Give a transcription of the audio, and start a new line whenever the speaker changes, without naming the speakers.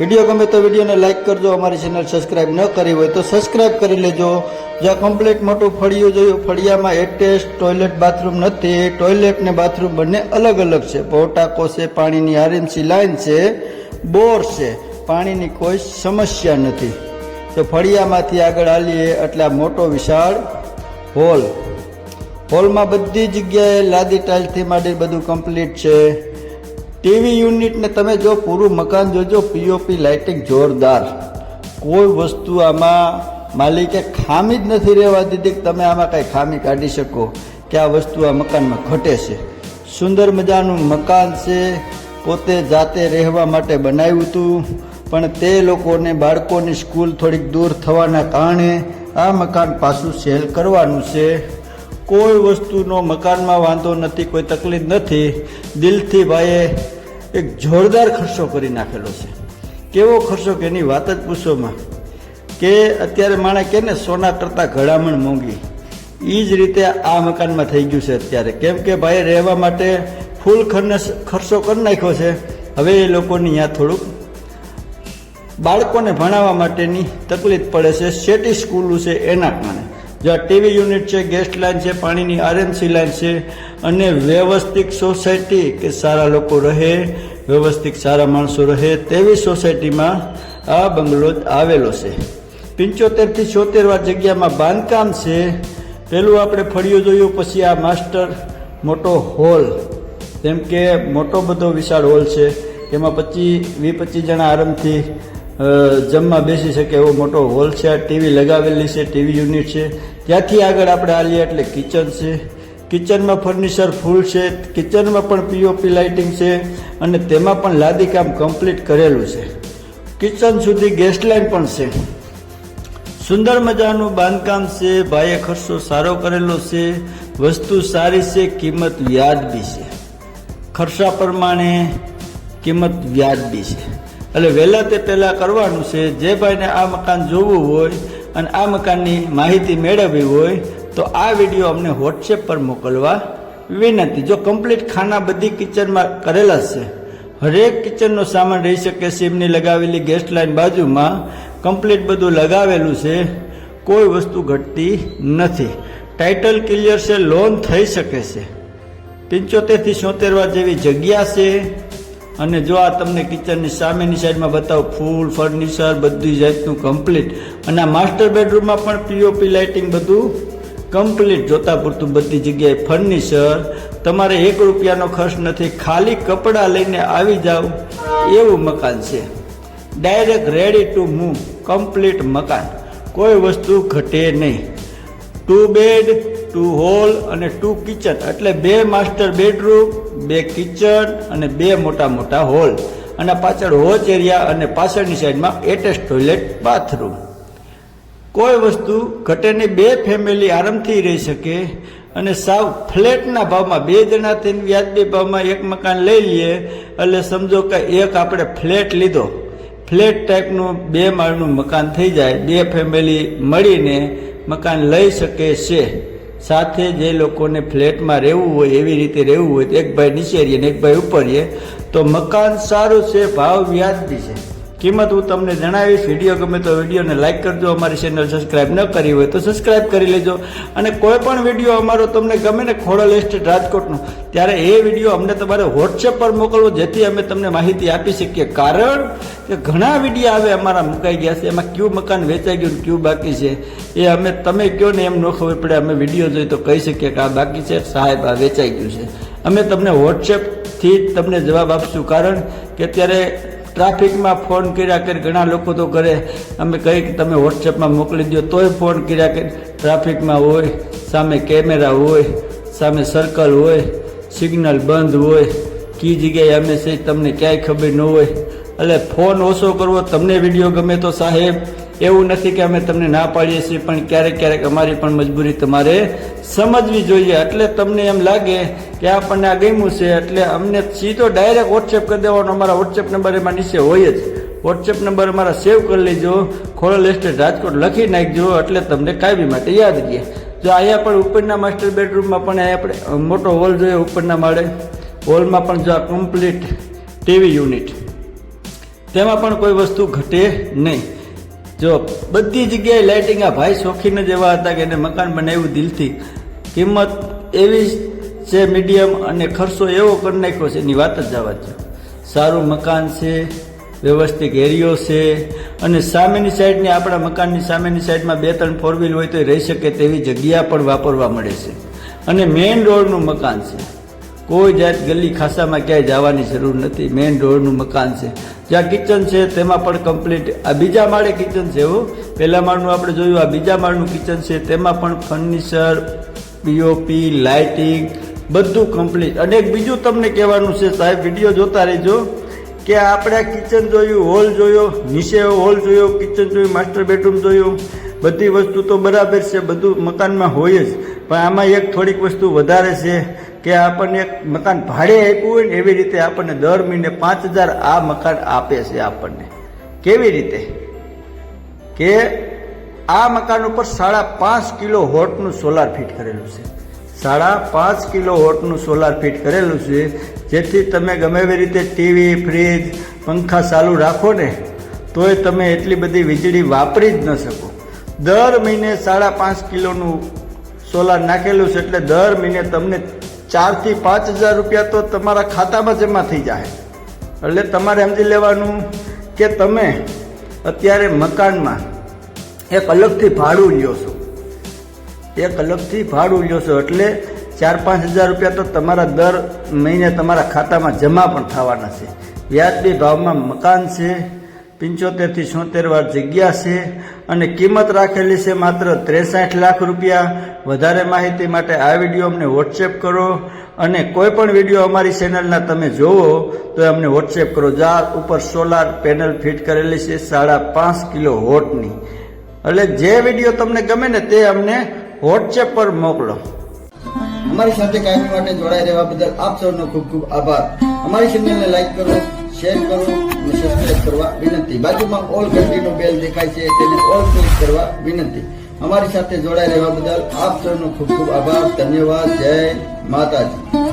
Video ગમે તો વિડીયોને લાઈક કરજો, અમારી ચેનલ સબસ્ક્રાઇબ ન કરી હોય તો સબસ્ક્રાઇબ કરી લેજો. જ્યાં કમ્પ્લીટ મોટું ફળિયું જોયું, ફળિયામાં એટેચ ટોયલેટ બાથરૂમ નથી. ટોયલેટ ને બાથરૂમ બંને અલગ અલગ છે. પોટાકો છે, પાણીની આરએમસી લાઇન છે, બોર છે. પાણીની કોઈ સમસ્યા નથી. તો ફળિયામાંથી આગળ હાલીએ એટલે આ મોટો વિશાળ હોલ. હોલમાં બધી જગ્યાએ લાદી ટાઇલથી માંડી બધું કમ્પ્લીટ છે. ટીવી યુનિટને તમે જો પૂરું મકાન જોજો પીઓપી લાઇટિંગ જોરદાર. કોઈ વસ્તુ આમાં માલિકે ખામી જ નથી રહેવા દીધી કે તમે આમાં કાંઈ ખામી કાઢી શકો કે આ વસ્તુ આ મકાનમાં ઘટે છે. સુંદર મજાનું મકાન છે, પોતે જાતે રહેવા માટે બનાવ્યું હતું, પણ તે લોકોને, બાળકોની સ્કૂલ થોડીક દૂર થવાના કારણે આ મકાન પાછું સેલ કરવાનું છે. કોઈ વસ્તુનો મકાનમાં વાંધો નથી, કોઈ તકલીફ નથી, દિલથી ભાઈએ એક જોરદાર ખર્ચો કરી નાખેલો છે. કેવો ખર્ચો કે એની વાત જ પૂછોમાં કે અત્યારે માણે કે ને સોના કરતાં ઘડામણ મોંઘી. એ જ રીતે આ મકાનમાં થઈ ગયું છે અત્યારે. કેમ કે ભાઈ રહેવા માટે ફૂલ ખર્ચ કરી નાખ્યો છે. હવે એ લોકોની અહીંયા થોડુંક બાળકોને ભણાવવા માટેની તકલીફ પડે છે. સેટી સ્કૂલો છે એના કારણે જો આ ટીવી યુનિટ છે, ગેસ્ટ લાઇન છે, પાણીની આરએમસી લાઇન છે અને વ્યવસ્થિત સોસાયટી કે સારા લોકો રહે, વ્યવસ્થિત સારા માણસો રહે તેવી સોસાયટીમાં આ બંગલો આવેલો છે. પંચોતેરથી છોતેર વાર જગ્યામાં બાંધકામ છે. પહેલું આપણે ફળિયું જોયું, પછી આ માસ્ટર મોટો હોલ. જેમ કે મોટો બધો વિશાળ હોલ છે. એમાં પચીસ વીસ પચીસ જણા આરામથી જમવા બેસી શકે એવો મોટો હોલ છે. ટીવી લગાવેલી છે. ટીવી યુનિટ છે. ત્યાંથી આગળ આપણે આલીએ એટલે કિચન છે. કિચનમાં ફર્નિચર ફૂલ છે. કિચનમાં પણ પીઓપી લાઇટિંગ છે અને તેમાં પણ લાદી કામ કમ્પ્લીટ કરેલું છે. કિચન સુધી ગેસ લાઇન પણ છે. સુંદર મજાનું બાંધકામ છે. ભાઈએ ખર્ચો સારો કરેલો છે. વસ્તુ સારી છે. કિંમત વ્યાજબી છે. ખર્ચા પ્રમાણે કિંમત વ્યાજબી છે. એટલે વહેલા તે પહેલાં કરવાનું છે, જે ભાઈને આ મકાન જોવું હોય અને આ મકાનની માહિતી મેળવવી હોય, તો આ વીડિયો અમને વોટ્સએપ પર મોકલવા વિનંતી. જો કમ્પ્લીટ ખાના બધી કિચનમાં કરેલા છે. હરેક કિચનનો સામાન રહી શકે સીમની લગાવેલી ગેસ લાઇન બાજુમાં. કમ્પ્લીટ બધું લગાવેલું છે. કોઈ વસ્તુ ઘટતી નથી. ટાઇટલ ક્લિયર છે લોન થઈ શકે છે. પંચોતેરથી સોતેરવા જેવી જગ્યા છે. અને જો આ તમને કિચનની સામેની સાઈડમાં બતાવું, ફૂલ, ફર્નિચર, બધી જાતનું કમ્પ્લીટ અને આ માસ્ટર બેડરૂમમાં પણ પીઓપી લાઇટિંગ બધું કમ્પ્લીટ જોતા પૂરતું બધી જગ્યાએ ફર્નિચર તમારે એક રૂપિયાનો ખર્ચ નથી, ખાલી કપડાં લઈને આવી જાઓ, એવું મકાન છે. Direct ready to move complete મકાન. કોઈ વસ્તુ ઘટે નહીં. ટુ બેડ ટુ હોલ અને ટુ કિચન એટલે બે માસ્ટર બેડરૂમ બે કિચન અને બે મોટા મોટા હોલ અને પાછળ હોચ એરિયા અને પાછળની સાઈડમાં એટેચ ટોયલેટ બાથરૂમ કોઈ વસ્તુ ઘટેની બે ફેમિલી આરામથી રહી શકે અને સાવ ફ્લેટના ભાવમાં બે જણા થઈને વ્યાજબી ભાવમાં એક મકાન લઈ લઈએ એટલે સમજો કે એક આપણે ફ્લેટ લીધો. ફ્લેટ ટાઈપનું બે માળનું મકાન થઈ જાય, બે ફેમિલી મળીને મકાન લઈ શકે છે. સાથે જે લોકોને ફ્લેટમાં રહેવું હોય, એવી રીતે રહેવું હોય, તો એક ભાઈ નીચે રહીએ ને એક ભાઈ ઉપર રહીએ, તો મકાન સારું છે, ભાવ વ્યાજબી છે. કિંમત હું તમને જણાવીશ. વીડિયો ગમે તો વિડીયોને લાઇક કરજો. અમારી ચેનલ સબસ્ક્રાઇબ ન કરી હોય તો સબસ્ક્રાઇબ કરી લેજો. અને કોઈ પણ વીડિયો અમારો તમને ગમે ને ખોડલ એસ્ટેટ રાજકોટનો, ત્યારે એ વીડિયો અમને તમારે વોટ્સએપ પર મોકલવો, જેથી અમે તમને માહિતી આપી શકીએ. કારણ કે ઘણા વીડિયો આવે અમારા મુકાઈ ગયા છે. એમાં કયું મકાન વેચાઈ ગયું કયું બાકી છે. એ અમે, તમે કયો ને એમ ન ખબર પડે. અમે વીડિયો જોઈ તો કહી શકીએ કે આ બાકી છે. સાહેબ, આ વેચાઈ ગયું છે. અમે તમને વોટ્સએપથી જ તમને જવાબ આપશું. કારણ કે અત્યારે ટ્રાફિકમાં ફોન કર્યા કરે, ઘણા લોકો તો કરે અમે કંઈક તમે વોટ્સએપમાં મોકલી દો તોય ફોન કર્યા કરે. ટ્રાફિકમાં હોય, સામે કેમેરા હોય, સામે સર્કલ હોય સિગ્નલ બંધ હોય કઈ જગ્યાએ અમે છે તમને ક્યાંય ખબર ન હોય. એટલે ફોન ઓછો કરવો, તમને વીડિયો ગમે તો સાહેબ. એવું નથી કે અમે તમને ના પાડીએ છીએ, પણ ક્યારેક ક્યારેક અમારી પણ મજબૂરી તમારે સમજવી જોઈએ. એટલે તમને એમ લાગે કે આપણને આ ગમ્યું છે, એટલે અમને સીધો ડાયરેક્ટ વોટ્સએપ કરી દેવાનો. અમારા વોટ્સએપ નંબર એમાં નીચે હોય જ. વોટ્સએપ નંબર અમારા સેવ કરી લેજો. ખોળો એસ્ટેટ રાજકોટ લખી નાખજો. એટલે તમને કાયમી માટે યાદ રહે જો અહીંયા પણ ઉપરના માસ્ટર બેડરૂમમાં પણ અહીંયા આપણે મોટો હોલ જોઈએ ઉપરના માળે. હોલમાં પણ જો આ કમ્પ્લીટ ટીવી યુનિટ તેમાં પણ કોઈ વસ્તુ ઘટે નહીં. જો બધી જગ્યાએ લાઇટિંગ આ ભાઈ શોખીન જ એવા હતા કે એને મકાન બનાવ્યું દિલથી. કિંમત એવી છે, મીડિયમ અને ખર્ચો એવો કરી નાખ્યો છે, એની વાત જ જવા છે સારું મકાન છે, વ્યવસ્થિત એરિયો છે અને સામેની સાઈડની આપણા મકાનની સામેની સાઈડમાં બે ત્રણ ફોર વ્હીલ હોય તો રહી શકે તેવી જગ્યા પણ વાપરવા મળે છે. અને મેઇન રોડનું મકાન છે. કોઈ જાત ગલી ખાસામાં ક્યાંય જવાની જરૂર નથી. મેઇન રોડનું મકાન છે. જ્યાં કિચન છે, તેમાં પણ કમ્પ્લીટ આ બીજા માળે કિચન છે એવું પહેલા માળનું આપણે જોયું, આ બીજા માળનું કિચન છે. તેમાં પણ ફર્નિચર પીઓપી લાઇટિંગ બધું કમ્પ્લીટ અને એક બીજું તમને કહેવાનું છે, સાહેબ, વીડિયો જોતા રહેજો, કે આપણે કિચન જોયું હોલ જોયો, નીચે હોલ જોયો કિચન જોયું માસ્ટર બેડરૂમ જોયું. બધી વસ્તુ તો બરાબર છે, બધું મકાનમાં હોય જ. પણ આમાં એક થોડીક વસ્તુ વધારે છે કે આપણને એક મકાન ભાડે આપ્યું હોય ને એવી રીતે આપણને દર મહિને પાંચ હજાર આ મકાન આપે છે આપણને. કેવી રીતે? કે આ મકાન ઉપર સાડા પાંચ કિલો હોટનું સોલાર ફિટ કરેલું છે. સાડા પાંચ કિલો હોટનું સોલાર ફિટ કરેલું છે, જેથી તમે ગમે એવી રીતે ટીવી, ફ્રીજ, પંખા ચાલુ રાખો ને, તોય તમે એટલી બધી વીજળી વાપરી જ ન શકો. દર મહિને સાડા પાંચ કિલોનું સોલાર નાખેલું છે એટલે દર મહિને તમને ચારથી પાંચ હજાર રૂપિયા તો તમારા ખાતામાં જમા થઈ જાય. એટલે તમારે સમજી લેવાનું કે તમે અત્યારે મકાનમાં એક અલગથી ભાડું લ્યો છો. એક અલગથી ભાડું લ્યો છો એટલે ચાર પાંચ હજાર રૂપિયા તો તમારા દર મહિને તમારા ખાતામાં જમા પણ થવાના છે. વ્યાજબી ભાવમાં મકાન છે પંચોતેરથી છોતેર વાર જગ્યા છે અને કિંમત રાખેલી છે માત્ર ત્રેસાઠ લાખ રૂપિયા. વધારે માહિતી માટે આ વીડિયો અમને વોટ્સએપ કરો અને કોઈ પણ વીડિયો અમારી ચેનલના તમે જોવો તો અમને વોટ્સએપ કરો. જા ઉપર સોલાર પેનલ ફિટ કરેલી છે, સાડા પાંચ કિલો હોટની. એટલે જે વીડિયો તમને ગમે ને તે અમને વોટ્સએપ પર મોકલો.
અમારી સાથે કાયમી માટે જોડાઈ રહેવા બદલ આપ સૌનો ખૂબ ખૂબ આભાર. અમારી ચેનલને લાઈક કરો શેર કરો, અને સબસ્ક્રાઇબ કરવા વિનંતી. બાજુમાં ઓલ ઘંટીનો બેલ દેખાય છે, તેને ઓલ ક્લિક કરવા વિનંતી. અમારી સાથે જોડાઈ રહેવા બદલ આપ સૌનો ખૂબ ખૂબ આભાર, ધન્યવાદ, જય માતાજી.